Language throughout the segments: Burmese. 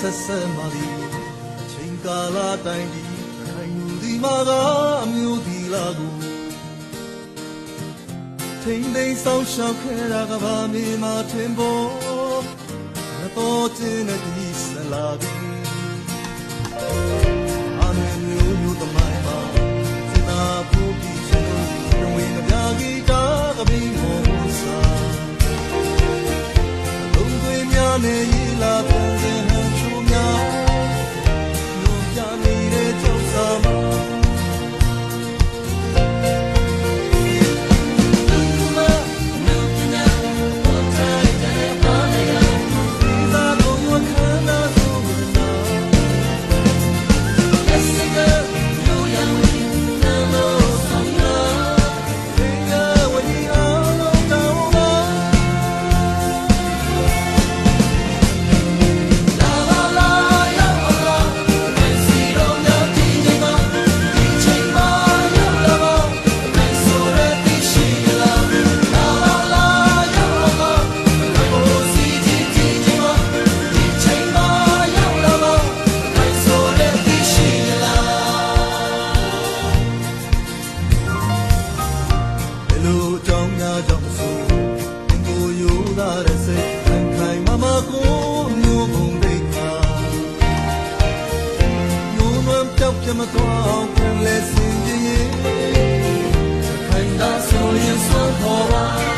ဆက်ဆက်မှသည်အချိန်ကာလတိုင်းဒီခိုင်လူဒီမှာကအမျိုးဒီလာကိုထိန်သိမ်းဆောင်ရှောက်ခဲ့တာကဘာမေမှာထင်ပေါ်ငါတော့ခြင်းနဲ့ဒီဆလာပြီအမေမျိုးမျိုးတမိုင်းမှာစနာဖို့ပြီးရှင်တို့ဝင်ကြကြီးတာကပင်မောစာလုံးသွေးများနဲ့ရီလာ မ်းပြောက်ပြမသွားအောင်ပြန်လဲစင်ကြည်ခိုင်တာဆိုရင်စွန့်ခေါ်ပါ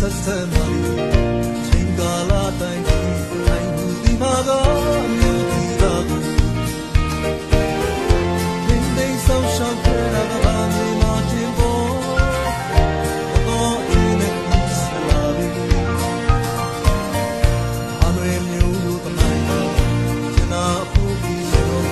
ဆက်ဆက်မှလေးချိန်ကာလတိုင်းဒီခိုင်မှုဒီမှာကအမျိုးဒီသာကိုသင်သိမ်းဆောင်ရှောက်ခဲ့တာကဘာမှမထင်ပေါ်တော့အင်းနဲ့ဒီစလာပြီအမေမျိုးလူတမိုင်းမှာကျနာဖို့ပြီးတော့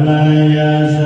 Namaya